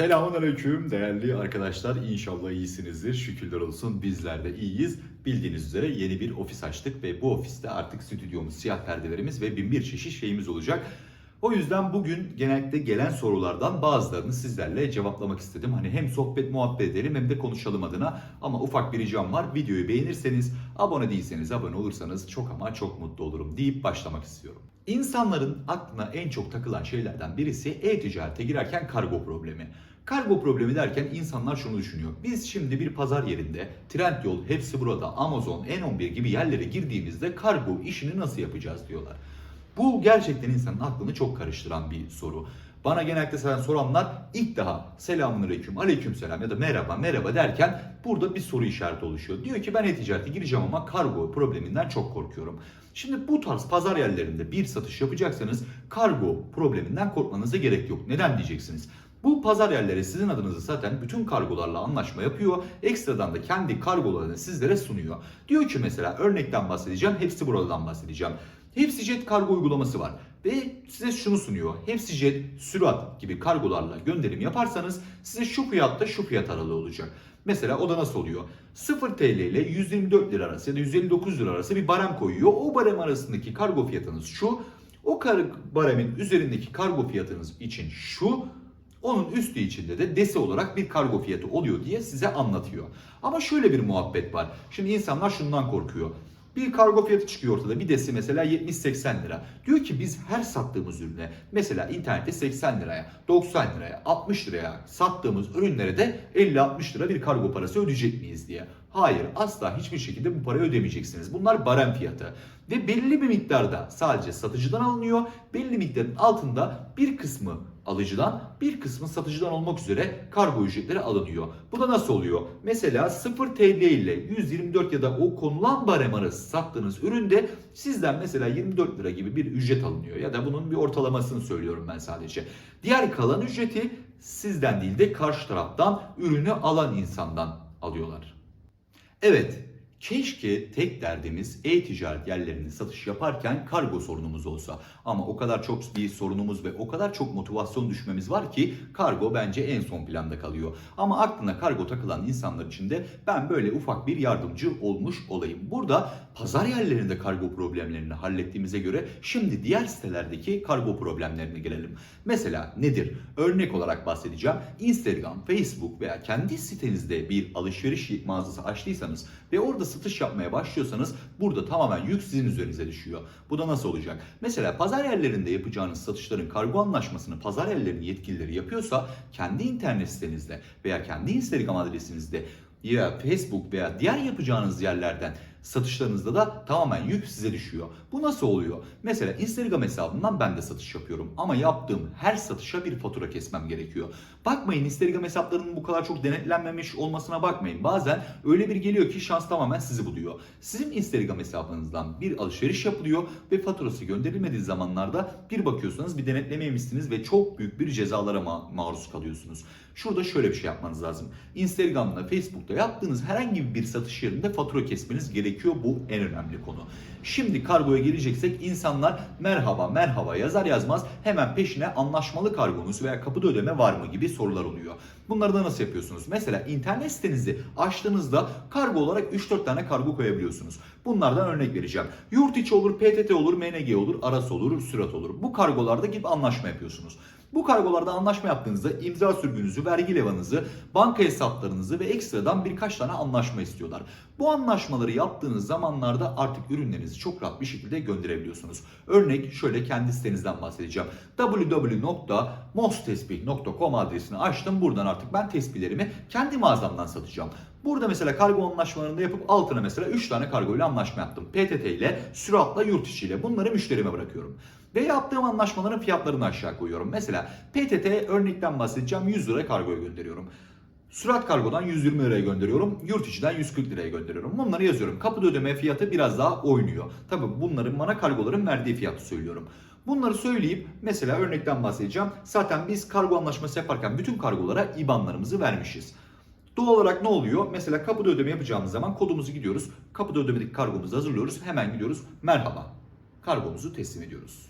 Selamun Aleyküm değerli arkadaşlar. İnşallah iyisinizdir. Şükürler olsun bizler de iyiyiz. Bildiğiniz üzere yeni bir ofis açtık ve bu ofiste artık stüdyomuz, siyah perdelerimiz ve bin bir çeşit şeyimiz olacak. O yüzden bugün genellikle gelen sorulardan bazılarını sizlerle cevaplamak istedim. Hani hem sohbet muhabbet edelim hem de konuşalım adına. Ama ufak bir ricam var. Videoyu beğenirseniz, abone değilseniz abone olursanız çok ama çok mutlu olurum deyip başlamak istiyorum. İnsanların aklına en çok takılan şeylerden birisi e-ticarete girerken kargo problemi. Kargo problemi derken insanlar şunu düşünüyor. Biz şimdi bir pazar yerinde Trendyol, hepsi burada, Amazon, N11 gibi yerlere girdiğimizde kargo işini nasıl yapacağız diyorlar. Bu gerçekten insanın aklını çok karıştıran bir soru. Bana genellikle sen soranlar ilk daha selamun aleyküm, aleyküm selam ya da merhaba, merhaba derken burada bir soru işareti oluşuyor. Diyor ki ben e-ticarete gireceğim ama kargo probleminden çok korkuyorum. Şimdi bu tarz pazar yerlerinde bir satış yapacaksanız kargo probleminden korkmanıza gerek yok. Neden diyeceksiniz? Bu pazar yerleri sizin adınıza zaten bütün kargolarla anlaşma yapıyor. Ekstradan da kendi kargolarını sizlere sunuyor. Diyor ki mesela örnekten bahsedeceğim. Hepsi buradan bahsedeceğim. Hepsi Jet kargo uygulaması var. Ve size şunu sunuyor. Hepsi Jet, Sürat gibi kargolarla gönderim yaparsanız size şu fiyatta şu fiyat aralığı olacak. Mesela o da nasıl oluyor? 0 TL ile 124 lira arası ya da 159 lira arası bir barem koyuyor. O barem arasındaki kargo fiyatınız şu. O baremin üzerindeki kargo fiyatınız için şu. Onun üstü içinde de dese olarak bir kargo fiyatı oluyor diye size anlatıyor. Ama şöyle bir muhabbet var. Şimdi insanlar şundan korkuyor. Bir kargo fiyatı çıkıyor ortada. Bir desi mesela 70-80 lira. Diyor ki biz her sattığımız ürüne mesela internette 80 liraya, 90 liraya, 60 liraya sattığımız ürünlere de 50-60 lira bir kargo parası ödeyecek miyiz diye. Hayır asla hiçbir şekilde bu parayı ödemeyeceksiniz. Bunlar barem fiyatı. Ve belli bir miktarda sadece satıcıdan alınıyor. Belli miktarın altında bir kısmı alıcıdan bir kısmı satıcıdan olmak üzere kargo ücretleri alınıyor. Bu da nasıl oluyor? Mesela 0 TL ile 124 ya da o konulan barem arası sattığınız üründe sizden mesela 24 lira gibi bir ücret alınıyor. Ya da bunun bir ortalamasını söylüyorum ben sadece. Diğer kalan ücreti sizden değil de karşı taraftan ürünü alan insandan alıyorlar. Evet, keşke tek derdimiz e-ticaret yerlerinde satış yaparken kargo sorunumuz olsa. Ama o kadar çok bir sorunumuz ve o kadar çok motivasyon düşmemiz var ki kargo bence en son planda kalıyor. Ama aklına kargo takılan insanlar için de ben böyle ufak bir yardımcı olmuş olayım. Burada pazar yerlerinde kargo problemlerini hallettiğimize göre şimdi diğer sitelerdeki kargo problemlerine gelelim. Mesela nedir? Örnek olarak bahsedeceğim. Instagram, Facebook veya kendi sitenizde bir alışveriş mağazası açtıysanız ve orada satış yapmaya başlıyorsanız burada tamamen yük sizin üzerinize düşüyor. Bu da nasıl olacak? Mesela pazar yerlerinde yapacağınız satışların kargo anlaşmasını pazar yerlerinin yetkilileri yapıyorsa kendi internet sitenizde veya kendi Instagram adresinizde ya Facebook veya diğer yapacağınız yerlerden satışlarınızda da tamamen yük size düşüyor. Bu nasıl oluyor? Mesela Instagram hesabından ben de satış yapıyorum ama yaptığım her satışa bir fatura kesmem gerekiyor. Bakmayın Instagram hesaplarının bu kadar çok denetlenmemiş olmasına bakmayın. Bazen öyle bir geliyor ki şans tamamen sizi buluyor. Sizin Instagram hesabınızdan bir alışveriş yapılıyor ve faturası gönderilmediği zamanlarda bir bakıyorsanız bir denetlememişsiniz ve çok büyük bir cezalara ma- maruz kalıyorsunuz. Şurada şöyle bir şey yapmanız lazım. Instagram'da, Facebook'ta yaptığınız herhangi bir satış yerinde fatura kesmeniz gerekiyor. Bu en önemli konu. Şimdi kargoya geleceksek insanlar merhaba merhaba yazar yazmaz hemen peşine anlaşmalı kargonuz veya kapıda ödeme var mı gibi sorular oluyor. Bunları da nasıl yapıyorsunuz? Mesela internet sitenizi açtığınızda kargo olarak 3-4 tane kargo koyabiliyorsunuz. Bunlardan örnek vereceğim. Yurt içi olur, PTT olur, MNG olur, Aras olur, Sürat olur. Bu kargolarda gibi anlaşma yapıyorsunuz. Bu kargolarda anlaşma yaptığınızda imza sürgünüzü, vergi levanızı, banka hesaplarınızı ve ekstradan birkaç tane anlaşma istiyorlar. Bu anlaşmaları yaptığınız zamanlarda artık ürünlerinizi çok rahat bir şekilde gönderebiliyorsunuz. Örnek şöyle kendi sitenizden bahsedeceğim. www.mostespih.com adresini açtım. Buradan artık ben tespihlerimi kendi mağazamdan satacağım. Burada mesela kargo anlaşmalarında yapıp altına mesela 3 tane kargo ile anlaşma yaptım. PTT ile, süratla, yurt içi ile. Bunları müşterime bırakıyorum. Ve yaptığım anlaşmaların fiyatlarını aşağı koyuyorum. Mesela PTT örnekten bahsedeceğim 100 lira kargoya gönderiyorum. Sürat kargodan 120 liraya gönderiyorum. Yurt içinden 140 liraya gönderiyorum. Bunları yazıyorum. Kapıda ödeme fiyatı biraz daha oynuyor. Tabi bunların bana kargoların verdiği fiyatı söylüyorum. Bunları söyleyip mesela örnekten bahsedeceğim. Zaten biz kargo anlaşması yaparken bütün kargolara IBAN'larımızı vermişiz. Doğal olarak ne oluyor? Mesela kapıda ödeme yapacağımız zaman kodumuzu gidiyoruz. Kapıda ödemedeki kargomuzu hazırlıyoruz. Hemen gidiyoruz. Merhaba. Kargomuzu teslim ediyoruz.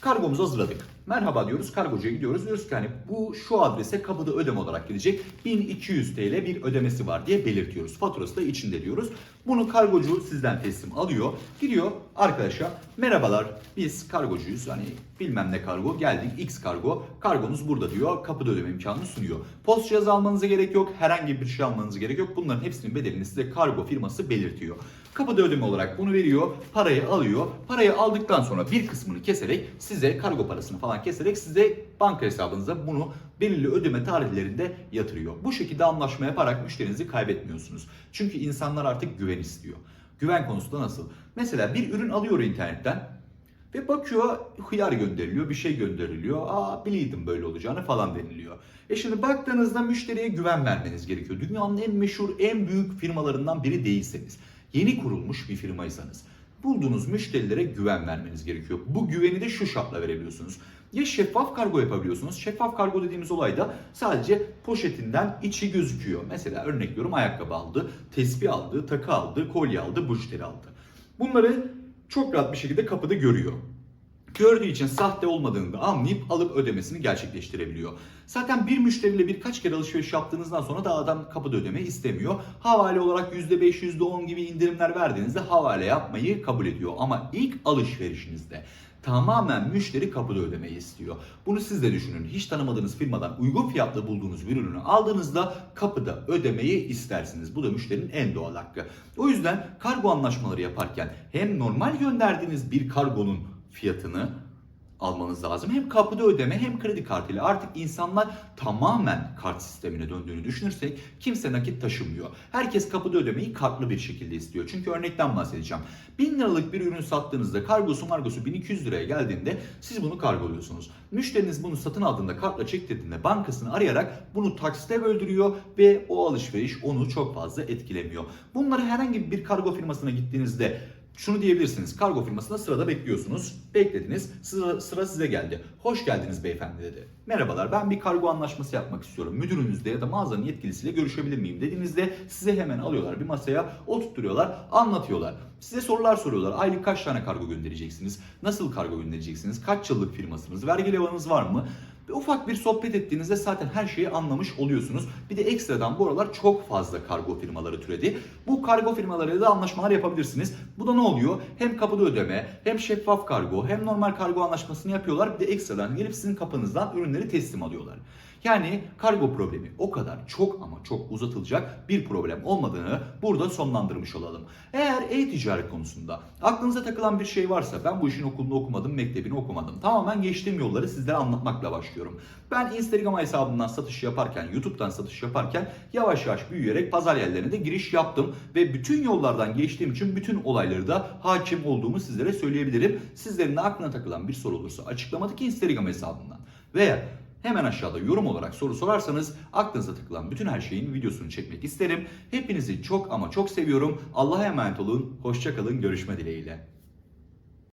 Kargomuzu hazırladık. Merhaba diyoruz, kargocuya gidiyoruz. Diyoruz ki hani bu şu adrese kapıda ödeme olarak gidecek. 1200 TL bir ödemesi var diye belirtiyoruz. Faturası da içinde diyoruz. Bunu kargocu sizden teslim alıyor. Gidiyor arkadaşa merhabalar biz kargocuyuz. Hani bilmem ne kargo geldik X kargo. Kargonuz burada diyor. Kapıda ödeme imkanını sunuyor. Post cihazı almanıza gerek yok. Herhangi bir şey almanıza gerek yok. Bunların hepsinin bedelini size kargo firması belirtiyor. Kapıda ödeme olarak bunu veriyor. Parayı alıyor. Parayı aldıktan sonra bir kısmını keserek size kargo parasını falan keserek size banka hesabınıza bunu belirli ödeme tarihlerinde yatırıyor. Bu şekilde anlaşma yaparak müşterinizi kaybetmiyorsunuz. Çünkü insanlar artık güven istiyor. Güven konusunda nasıl? Mesela bir ürün alıyor internetten ve bakıyor hıyar gönderiliyor, bir şey gönderiliyor. Aa biliydim böyle olacağını falan deniliyor. E şimdi baktığınızda müşteriye güven vermeniz gerekiyor. Dünyanın en meşhur, en büyük firmalarından biri değilseniz, yeni kurulmuş bir firmaysanız, bulduğunuz müşterilere güven vermeniz gerekiyor. Bu güveni de şu şartla verebiliyorsunuz. Ya şeffaf kargo yapabiliyorsunuz. Şeffaf kargo dediğimiz olayda sadece poşetinden içi gözüküyor. Mesela örnek veriyorum ayakkabı aldı, tespih aldı, takı aldı, kolye aldı, müşteri aldı. Bunları çok rahat bir şekilde kapıda görüyor. Gördüğü için sahte olmadığını da anlayıp alıp ödemesini gerçekleştirebiliyor. Zaten bir müşteriyle birkaç kere alışveriş yaptığınızdan sonra da adam kapıda ödeme istemiyor. Havale olarak %5, %10 gibi indirimler verdiğinizde havale yapmayı kabul ediyor. Ama ilk alışverişinizde tamamen müşteri kapıda ödemeyi istiyor. Bunu siz de düşünün. Hiç tanımadığınız firmadan uygun fiyatla bulduğunuz bir ürünü aldığınızda kapıda ödemeyi istersiniz. Bu da müşterinin en doğal hakkı. O yüzden kargo anlaşmaları yaparken hem normal gönderdiğiniz bir kargonun fiyatını almanız lazım. Hem kapıda ödeme hem kredi kartıyla. Artık insanlar tamamen kart sistemine döndüğünü düşünürsek kimse nakit taşımıyor. Herkes kapıda ödemeyi kartlı bir şekilde istiyor. Çünkü örnekten bahsedeceğim. 1000 liralık bir ürün sattığınızda kargosu margosu 1200 liraya geldiğinde siz bunu kargoluyorsunuz. Müşteriniz bunu satın aldığında kartla çektirdiğinde bankasını arayarak bunu taksite böldürüyor ve o alışveriş onu çok fazla etkilemiyor. Bunları herhangi bir kargo firmasına gittiğinizde şunu diyebilirsiniz. Kargo firmasında sırada bekliyorsunuz. Beklediniz. Sıra, sıra size geldi. Hoş geldiniz beyefendi dedi. Merhabalar ben bir kargo anlaşması yapmak istiyorum. Müdürünüzle ya da mağazanın yetkilisiyle görüşebilir miyim dediğinizde size hemen alıyorlar bir masaya oturtturuyorlar anlatıyorlar. Size sorular soruyorlar. Aylık kaç tane kargo göndereceksiniz? Nasıl kargo göndereceksiniz? Kaç yıllık firmasınız? Vergi levanız var mı? Ve ufak bir sohbet ettiğinizde zaten her şeyi anlamış oluyorsunuz. Bir de ekstradan bu aralar çok fazla kargo firmaları türedi. Bu kargo firmalarıyla da anlaşmalar yapabilirsiniz. Bu da ne oluyor? Hem kapıda ödeme, hem şeffaf kargo, hem normal kargo anlaşmasını yapıyorlar. Bir de ekstradan gelip sizin kapınızdan ürünleri teslim alıyorlar. Yani kargo problemi o kadar çok ama çok uzatılacak bir problem olmadığını burada sonlandırmış olalım. Eğer e-ticaret konusunda aklınıza takılan bir şey varsa ben bu işin okulunu okumadım, mektebini okumadım. Tamamen geçtiğim yolları sizlere anlatmakla başlıyorum. Ben Instagram hesabımdan satış yaparken, YouTube'dan satış yaparken yavaş yavaş büyüyerek pazar yerlerine de giriş yaptım ve bütün yollardan geçtiğim için bütün olayları da hakim olduğumu sizlere söyleyebilirim. Sizlerin de aklına takılan bir soru olursa açıklamadaki Instagram hesabından veya Hemen aşağıda yorum olarak soru sorarsanız aklınıza takılan bütün her şeyin videosunu çekmek isterim. Hepinizi çok ama çok seviyorum. Allah'a emanet olun. Hoşçakalın. Görüşme dileğiyle.